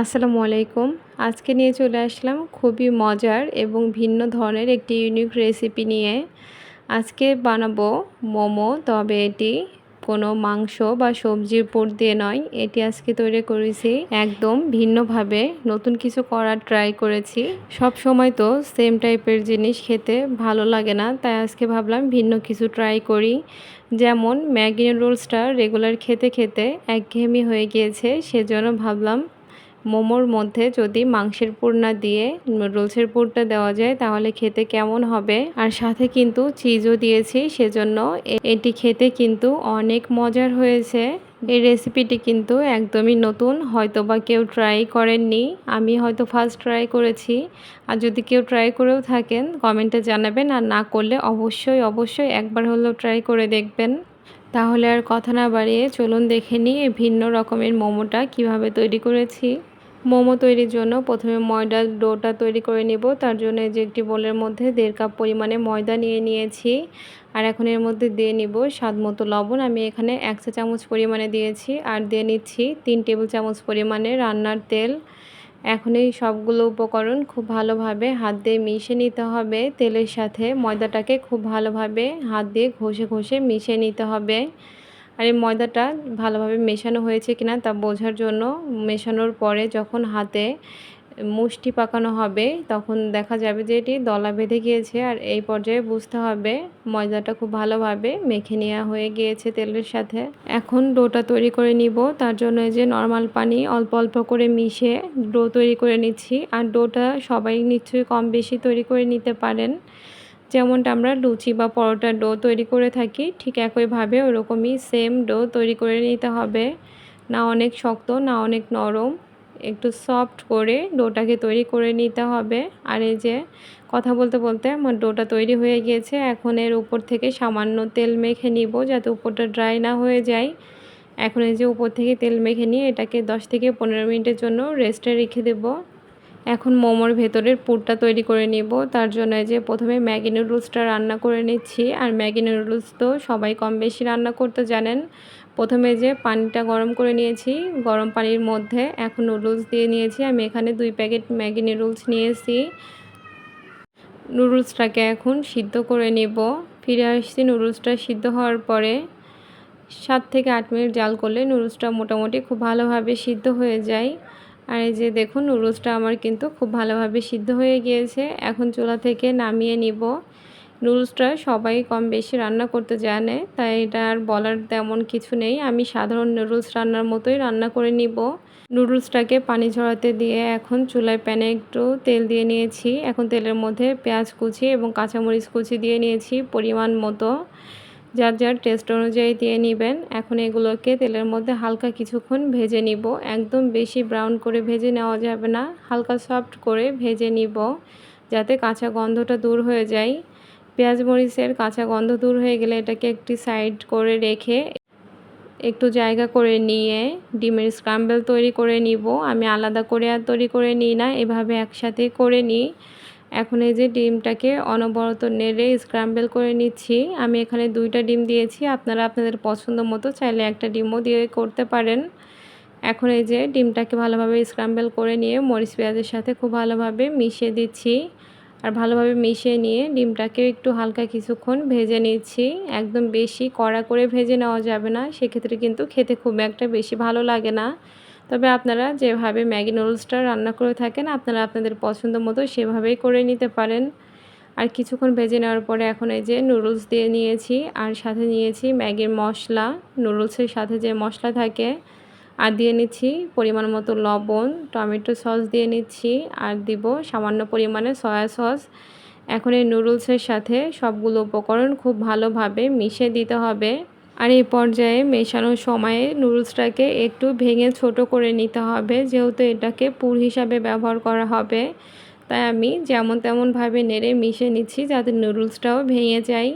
আসসালামু আলাইকুম। আজকে নিয়ে চলে আসলাম খুবই মজার এবং ভিন্ন ধরনের একটি ইউনিক রেসিপি নিয়ে। আজকে বানাবো মোমো, তবে এটি কোনো মাংস বা সবজির পুর দিয়ে নয়। এটি আজকে তৈরি করেছি একদম ভিন্নভাবে, নতুন কিছু করার ট্রাই করেছি। সব সময় তো সেম টাইপের জিনিস খেতে ভালো লাগে না, তাই আজকে ভাবলাম ভিন্ন কিছু ট্রাই করি। যেমন ম্যাগি নুডলসটা রেগুলার খেতে খেতে একঘেয়েমি হয়ে গিয়েছে, সেজন্য ভাবলাম মোমোর মধ্যে যদি মাংসের পুর না দিয়ে নুডলসের পুরটা দেওয়া যায়, তাহলে খেতে কেমন হবে? আর সাথে কিন্তু চিজও দিয়েছি, সেজন্য এটি খেতে কিন্তু অনেক মজার হয়েছে। এই রেসিপিটি কিন্তু একদমই নতুন হয়তো বা কেউ ট্রাই করেননি। আমি হয়তো ফার্স্ট ট্রাই করেছি। আর যদি কেউ ট্রাই করেও থাকেন, কমেন্টে জানাবেন। আর না করলে অবশ্যই অবশ্যই একবার হলেও ট্রাই করে দেখবেন। তাহলে আর কথা না বাড়িয়ে চলুন দেখে নিই ভিন্ন রকমের মোমোটা কীভাবে তৈরি করেছি। মোমো তৈরির জন্য প্রথমে ময়দার ডোটা তৈরি করে নেব। তার জন্য যে একটি বোলের মধ্যে দেড় কাপ পরিমাণে ময়দা নিয়ে নিয়েছি। আর এখন এর মধ্যে দিয়ে নিব স্বাদ মতো লবণ। আমি এখানে এক চা চামচ পরিমাণে দিয়েছি আর দিয়ে নিচ্ছি তিন টেবিল চামচ পরিমাণে রান্নার তেল। এখন এই সবগুলো উপকরণ খুব ভালোভাবে হাত দিয়ে মিশে নিতে হবে। তেলের সাথে ময়দাটাকে খুব ভালোভাবে হাত দিয়ে ঘষে ঘষে মিশে নিতে হবে। আর এই ময়দাটা ভালোভাবে মেশানো হয়েছে কিনা তা বোঝার জন্য মেশানোর পরে যখন হাতে মুষ্টি পাকানো হবে, তখন দেখা যাবে যে এটি দলা বেঁধে গিয়েছে। আর এই পর্যায়ে বুঝতে হবে ময়দাটা খুব ভালোভাবে মেখে নেওয়া হয়ে গিয়েছে তেলের সাথে। এখন ডোটা তৈরি করে নিব। তার জন্য যে নর্মাল পানি অল্প অল্প করে মিশে ডো তৈরি করে নিচ্ছি। আর ডোটা সবাই নিশ্চয়ই কম বেশি তৈরি করে নিতে পারেন। যেমনটা আমরা লুচি বা পরোটার ডো তৈরি করে থাকি, ঠিক একইভাবে ওরকমই সেম ডো তৈরি করে নিতে হবে। না অনেক শক্ত, না অনেক নরম, একটু সফট করে ডোটাকে তৈরি করে নিতে হবে। আর এই যে কথা বলতে বলতে আমার ডোটা তৈরি হয়ে গিয়েছে, এখন এর উপর থেকে সামান্য তেল মেখে নিব যাতে উপরটা ড্রাই না হয়ে যায়। এখন এই যে উপর থেকে তেল মেখে নিয়ে এটাকে 10 থেকে পনেরো মিনিটের জন্য রেস্টে রেখে দেবো। এখন মোমোর ভেতরের পুরটা তৈরি করে নিব। তার জন্য যে প্রথমে ম্যাগি নুডলসটা রান্না করে নিচ্ছি। আর ম্যাগি নুডলস তো সবাই কম বেশি রান্না করতে জানেন। প্রথমে যে পানিটা গরম করে নিয়েছি, গরম পানির মধ্যে এখন নুডলস দিয়ে নিয়েছি। আমি এখানে দুই প্যাকেট ম্যাগি নুডলস নিয়েছি। নুডলসটাকে এখন সিদ্ধ করে নেব। ফিরে আসছি নুডলসটা সিদ্ধ হওয়ার পরে। সাত থেকে আট মিনিট জাল করলে নুডলসটা মোটামুটি খুব ভালোভাবে সিদ্ধ হয়ে যায়। আর এই যে দেখুন, নুডলসটা আমার কিন্তু খুব ভালোভাবে সিদ্ধ হয়ে গিয়েছে। এখন চুলা থেকে নামিয়ে নিব। নুডলসটা সবাই কম বেশি রান্না করতে জানে, তাই এটা আর বলার তেমন কিছু নেই। আমি সাধারণ নুডলস রান্নার মতোই রান্না করে নিব। নুডলসটাকে পানি ঝরাতে দিয়ে এখন চুলায় প্যানে একটু তেল দিয়ে নিয়েছি। এখন তেলের মধ্যে পেঁয়াজ কুচি এবং কাঁচামরিচ কুচি দিয়ে নিয়েছি পরিমাণ মতো। যার যার টেস্ট অনুযায়ী দিয়ে নেবেন, এখন এগুলোকে তেলের মধ্যে হালকা কিছুক্ষণ ভেজে নিব। একদম বেশি ব্রাউন করে ভেজে নেওয়া যাবে না, হালকা সফট করে ভেজে নিব যাতে কাঁচা গন্ধটা দূর হয়ে যায়। পেঁয়াজ মরিচের কাঁচা গন্ধ দূর হয়ে গেলে এটাকে একটি সাইড করে রেখে একটু জায়গা করে নিয়ে ডিমের স্ক্রাম্বেল তৈরি করে নিব। আমি আলাদা করে আর তৈরি করে নিই না, এভাবে একসাথে করে নিই। এখন এই যে ডিমটাকে অনবরত নেড়ে স্ক্রাম্বেল করে নিচ্ছি। আমি এখানে দুইটা ডিম দিয়েছি, আপনারা আপনাদের পছন্দ মতো চাইলে একটা ডিমও দিয়ে করতে পারেন। এখন এই যে ডিমটাকে ভালোভাবে স্ক্রাম্বেল করে নিয়ে মরিচ পেঁয়াজের সাথে খুব ভালোভাবে মিশিয়ে দিচ্ছি। আর ভালোভাবে মিশিয়ে নিয়ে ডিমটাকে একটু হালকা কিছুক্ষণ ভেজে নিচ্ছি। একদম বেশি কড়া করে ভেজে নেওয়া যাবে না, সেক্ষেত্রে কিন্তু খেতে খুব একটা বেশি ভালো লাগে না। তবে আপনারা যেভাবে ম্যাগি নুডলসটা রান্না করে থাকেন, আপনারা আপনাদের পছন্দ মতো সেভাবেই করে নিতে পারেন। আর কিছুক্ষণ ভেজে নেওয়ার পরে এখন এই যে নুডলস দিয়ে নিয়েছি, আর সাথে নিয়েছি ম্যাগির মশলা, নুডলসের সাথে যে মশলা থাকে, আর দিয়ে নিচ্ছি পরিমাণ মতো লবণ, টমেটো সস দিয়ে নিচ্ছি, আর দিব সামান্য পরিমাণে সয়া সস। এখন এই নুডলসের সাথে সবগুলো উপকরণ খুব ভালোভাবে মিশিয়ে দিতে হবে। আর এই পর্যায়ে মেশানোর সময়ে নুডলসটাকে একটু ভেঙে ছোট করে নিতে হবে, যেহেতু এটাকে পুর হিসাবে ব্যবহার করা হবে। তাই আমি যেমন তেমনভাবে নেড়ে মিশে নিচ্ছি যাতে নুডলসটাও ভেঙে যায়।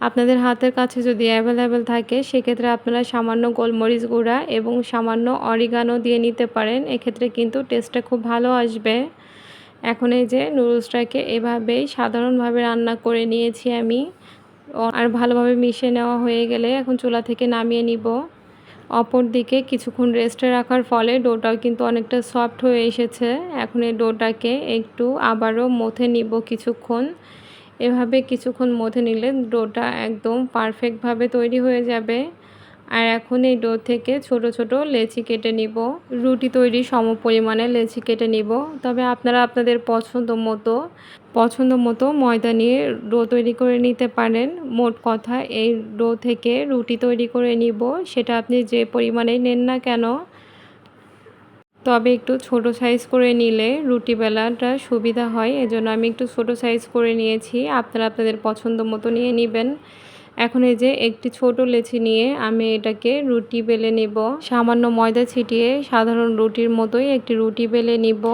আপনাদের হাতের কাছে যদি অ্যাভেলেবেল থাকে, সেক্ষেত্রে আপনারা সামান্য গোলমরিচ গুঁড়া এবং সামান্য অরিগানো দিয়ে নিতে পারেন। এক্ষেত্রে কিন্তু টেস্টটা খুব ভালো আসবে। এখন এই যে নুডলসটাকে এভাবেই সাধারণভাবে রান্না করে নিয়েছি আমি। আর ভালোভাবে মিশিয়ে নেওয়া হয়ে গেলে এখন চুলা থেকে নামিয়ে নিব। অপর দিকে কিছুক্ষণ রেস্টে রাখার ফলে ডোটাও কিন্তু অনেকটা সফট হয়ে এসেছে। এখন এই ডোটাকে একটু আবারও মথে নিব কিছুক্ষণ। এভাবে কিছুক্ষণ মথে নিলে ডোটা একদম পারফেক্টভাবে তৈরি হয়ে যাবে। আর এখন এই ডো থেকে ছোট ছোট লেচি কেটে নিব। রুটি তৈরি সম পরিমাণে লেচি কেটে নিব। তবে আপনারা আপনাদের পছন্দ মতো পছন্দ মতো ময়দা নিয়ে ডো তৈরি করে নিতে পারেন। মোট কথা, এই ডো থেকে রুটি তৈরি করে নিব। সেটা আপনি যে পরিমাণে নেন না কেন, তবে একটু ছোট সাইজ করে নিলে রুটি বেলাটা সুবিধা হয়। এজন্য আমি একটু ছোট সাইজ করে নিয়েছি। আপনারা আপনাদের পছন্দ মতো নিয়ে নেবেন। এখন এই যে একটি ছোট লেচি নিয়ে আমি এটাকে রুটি বেলে নেব। সামান্য ময়দা ছিটিয়ে সাধারণ রুটির মতোই একটি রুটি বেলে নিব।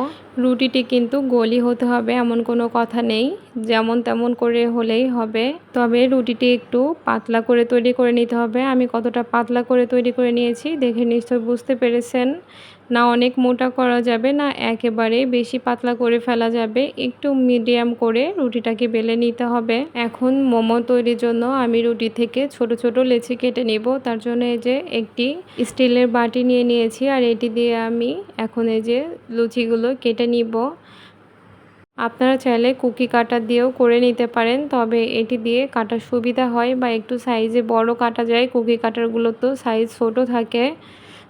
রুটিটি কিন্তু গলি হতে হবে এমন কোনো কথা নেই, যেমন তেমন করে হলেই হবে। তবে রুটিটি একটু পাতলা করে তৈরি করে নিতে হবে। আমি কতটা পাতলা করে তৈরি করে নিয়েছি দেখে নিশ্চয় বুঝতে পেরেছেন। না অনেক মোটা করা যাবে, না একেবারে বেশি পাতলা করে ফেলা যাবে। একটু মিডিয়াম করে রুটিটাকে বেলে নিতে হবে। এখন মোমো তৈরির জন্য আমি রুটি থেকে ছোট ছোট লেচি কেটে নেব। তার জন্য এই যে একটি স্টিলের বাটি নিয়ে নিয়েছি আর এটি দিয়ে আমি এখন এই যে লুচিগুলো কেটে নিব। আপনারা চাইলে কুকি কাটা দিয়েও করে নিতে পারেন, তবে এটি দিয়ে কাটার সুবিধা হয় বা একটু সাইজে বড় কাটা যায়। কুকি কাটারগুলো তো সাইজ ছোট থাকে।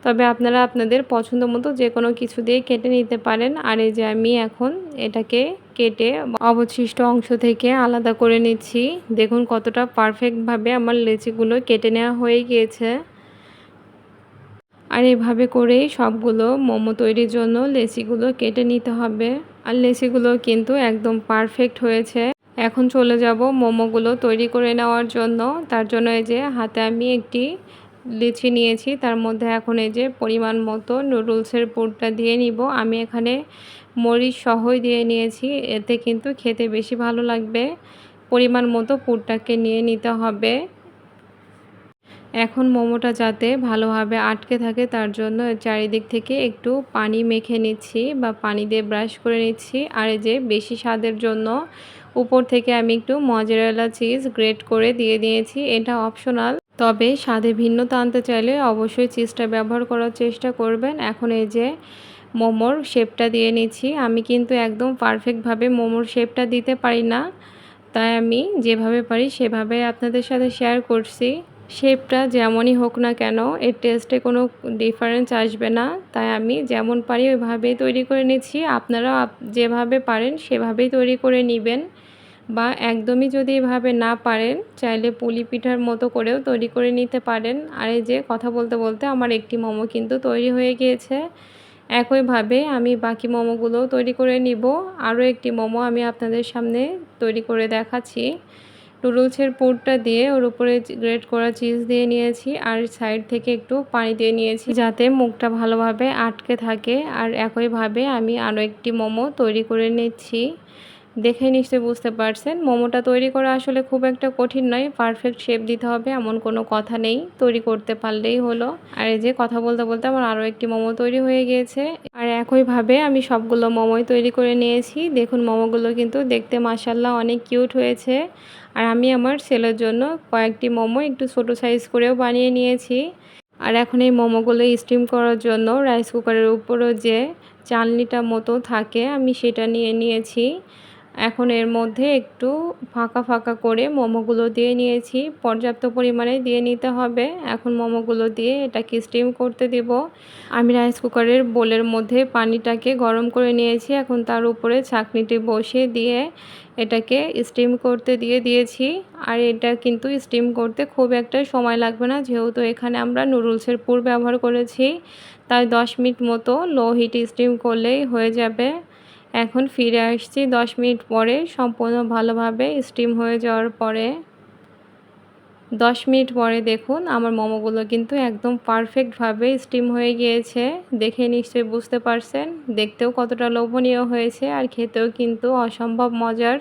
তবে আপনারা আপনাদের পছন্দ মতো যে কোনো কিছু দিয়ে কেটে নিতে পারেন। আর এই যে আমি এখন এটাকে কেটে অবশিষ্ট অংশ থেকে আলাদা করে নিচ্ছি। দেখুন কতটা পারফেক্টভাবে আমার লেচিগুলো কেটে নেওয়া হয়ে গিয়েছে। আর এভাবে করেই সবগুলো মোমো তৈরির জন্য লেচিগুলো কেটে নিতে হবে। আর লেচিগুলো কিন্তু একদম পারফেক্ট হয়েছে। এখন চলে যাব মোমোগুলো তৈরি করে নেওয়ার জন্য। তার জন্য এই যে হাতে আমি একটি লিচি নিয়েছি। তার মধ্যে এখন এই যে পরিমাণ মতো নুডলসের পুরটা দিয়ে নিব। আমি এখানে মরিচ সহই দিয়ে নিয়েছি। এতে কিন্তু খেতে বেশি ভালো লাগবে। পরিমাণ মতো পুরটাকে নিয়ে নিতে হবে। এখন মোমোটা যাতে ভালোভাবে আটকে থাকে, তার জন্য চারিদিক থেকে একটু পানি মেখে নিচ্ছি বা পানি দিয়ে ব্রাশ করে নিচ্ছি। আর এই যে বেশি স্বাদের জন্য উপর থেকে আমি একটু মজারেলা চিজ গ্রেট করে দিয়ে দিয়েছি। এটা অপশনাল। তবে স্বাদে ভিন্নতা আনতে চাইলে অবশ্যই চিজটা ব্যবহার করার চেষ্টা করবেন। এখন এই যে মোমোর শেপটা দিয়ে নিচ্ছি। আমি কিন্তু একদম পারফেক্টভাবে মোমোর শেপটা দিতে পারি না। তাই আমি যেভাবে পারি সেভাবে আপনাদের সাথে শেয়ার করছি। শেপটা যেমনই হোক না কেন, এর টেস্টে কোনো ডিফারেন্স আসবে না। তাই আমি যেমন পারি ওইভাবেই তৈরি করে নিচ্ছি। আপনারা যেভাবে পারেন সেভাবেই তৈরি করে নেবেন। বা একদমই যদি এভাবে না পারেন, চাইলে পুলি পিঠার মতো করেও তৈরি করে নিতে পারেন। আর এই যে কথা বলতে বলতে আমার একটি মোমো কিন্তু তৈরি হয়ে গিয়েছে। একইভাবে আমি বাকি মোমোগুলোও তৈরি করে নিব। আরও একটি মোমো আমি আপনাদের সামনে তৈরি করে দেখাচ্ছি। নুডলসের পুরটা দিয়ে ওর উপরে গ্রেট করা চিজ দিয়ে নিয়েছি আর সাইড থেকে একটু পানি দিয়ে নিয়েছি যাতে মুখটা ভালোভাবে আটকে থাকে। আর একইভাবে আমি আরও একটি মোমো তৈরি করে নিচ্ছি। দেখে নিশ্চয়ই বুঝতে পারছেন। মোমোটা তৈরি করা আসলে খুব একটা কঠিন নয়। পারফেক্ট শেপ দিতে হবে, এমন কোনো কথা নেই। তৈরি করতে পারলেই হলো। আর এই যে কথা বলতে বলতে আমার আরও একটি মোমো তৈরি হয়ে গিয়েছে। আর একইভাবে আমি সবগুলো মোমোই তৈরি করে নিয়েছি। দেখুন, মোমোগুলো কিন্তু দেখতে মাসাল্লাহ অনেক কিউট হয়েছে। আর আমি আমার ছেলের জন্য কয়েকটি মোমো একটু ছোট সাইজ করেও বানিয়ে নিয়েছি। আর এখন এই মোমোগুলো স্টিম করার জন্য রাইস কুকারের উপরও যে চালনিটা মতো থাকে, আমি সেটা নিয়ে নিয়েছি। এখন এর মধ্যে একটু ফাঁকা ফাঁকা করে মোমোগুলো দিয়ে নিয়েছি। পর্যাপ্ত পরিমাণে দিয়ে নিতে হবে। এখন মোমোগুলো দিয়ে এটাকে স্টিম করতে দেব। আমি রাইস কুকারের বোলের মধ্যে পানিটাকে গরম করে নিয়েছি। এখন তার উপরে ছাকনিটি বসিয়ে দিয়ে এটাকে স্টিম করতে দিয়ে দিয়েছি। আর এটা কিন্তু স্টিম করতে খুব একটা সময় লাগবে না। যেহেতু এখানে আমরা নুডলসের পুর ব্যবহার করেছি। তাই দশ মিনিট মতো লো হিট স্টিম করলেই হয়ে যাবে। এখন ফিরে আসছি দশ মিনিট পরে, সম্পূর্ণ ভালোভাবে স্টিম হয়ে যাওয়ার পরে। দশ মিনিট পরে দেখুন, আমার মোমোগুলো কিন্তু একদম পারফেক্টভাবে স্টিম হয়ে গিয়েছে। দেখে নিশ্চয়ই বুঝতে পারছেন, দেখতেও কতটা লোভনীয় হয়েছে আর খেতেও কিন্তু অসম্ভব মজার।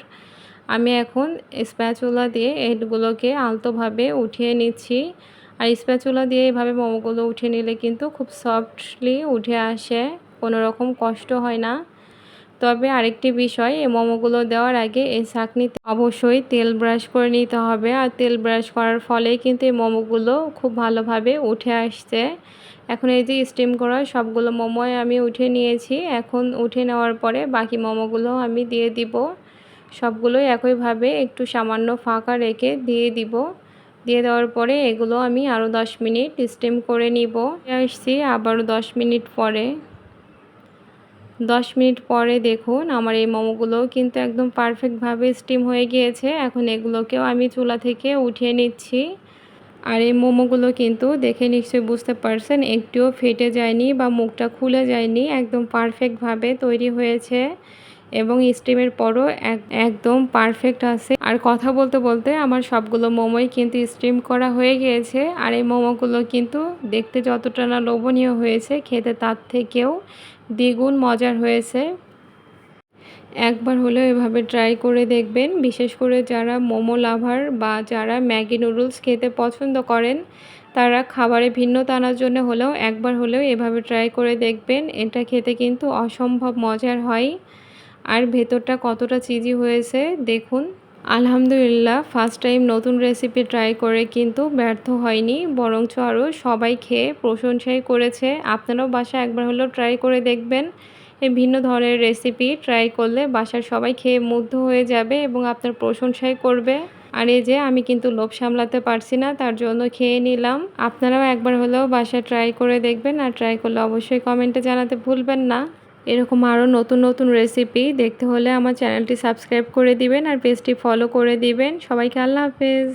আমি এখন স্প্যাচুলা দিয়ে এগুলোকে আলতোভাবে উঠিয়ে নিচ্ছি। আর স্প্যাচুলা দিয়ে এভাবে মোমোগুলো উঠে নিলে কিন্তু খুব সফটলি উঠে আসে, কোনো রকম কষ্ট হয় না। তবে আরেকটি বিষয়, এই মোমোগুলো দেওয়ার আগে এই চাকনিতে অবশ্যই তেল ব্রাশ করে নিতে হবে। আর তেল ব্রাশ করার ফলেই কিন্তু এই মোমোগুলো খুব ভালোভাবে উঠে আসছে। এখন এই যে স্টিম করা সবগুলো মোমোয় আমি উঠে নিয়েছি। এখন উঠে নেওয়ার পরে বাকি মোমোগুলো আমি দিয়ে দিব। সবগুলোই একইভাবে একটু সামান্য ফাঁকা রেখে দিয়ে দিব। দিয়ে দেওয়ার পরে এগুলো আমি আরও দশ মিনিট স্টিম করে নিব। আসছি আবারও দশ মিনিট পরে। দশ মিনিট পরে দেখুন আমার এই মোমোগুলোও কিন্তু একদম পারফেক্টভাবে স্টিম হয়ে গিয়েছে। এখন এগুলোকেও আমি চুলা থেকে উঠিয়ে নিচ্ছি। আর এই মোমোগুলো কিন্তু দেখে নিশ্চয়ই বুঝতে পারছেন, একটুও ফেটে যায়নি বা মুখটা খুলে যায়নি, একদম পারফেক্টভাবে তৈরি হয়েছে এবং স্টিমের পরও একদম পারফেক্ট আছে। আর কথা বলতে বলতে আমার সবগুলো মোমোই কিন্তু স্টিম করা হয়ে গিয়েছে। আর এই মোমোগুলো কিন্তু দেখতে যতটা না লোভনীয় হয়েছে, খেতে তার থেকেও দ্বিগুণ মজার হয়েছে। একবার হলেও এভাবে ট্রাই করে দেখবেন। বিশেষ করে যারা মোমো লাভার বা যারা ম্যাগি নুডলস খেতে পছন্দ করেন, তারা খাবারে ভিন্নতা আনার জন্য হলেও একবার হলেও এভাবে ট্রাই করে দেখবেন। এটা খেতে কিন্তু অসম্ভব মজার হয়। আর ভেতরটা কতটা চিজি হয়েছে, দেখুন। আলহামদুলিল্লাহ ফার্স্ট টাইম নতুন রেসিপি ট্রাই করে কিন্তু ব্যর্থ হয়নি। বরঞ্চ আরও সবাই খেয়ে প্রশংসাই করেছে। আপনারাও বাসা একবার হলেও ট্রাই করে দেখবেন। এই ভিন্ন ধরনের রেসিপি ট্রাই করলে বাসার সবাই খেয়ে মুগ্ধ হয়ে যাবে এবং আপনার প্রশংসাই করবে। আর এই যে, আমি কিন্তু লোভ সামলাতে পারছি না, তার জন্য খেয়ে নিলাম। আপনারাও একবার হলেও বাসায় ট্রাই করে দেখবেন। আর ট্রাই করলে অবশ্যই কমেন্টে জানাতে ভুলবেন না। এরকম আরও নতুন নতুন রেসিপি দেখতে হলে আমার চ্যানেলটি সাবস্ক্রাইব করে দিবেন আর পেজটি ফলো করে দিবেন। সবাইকে আল্লাহ হাফেজ।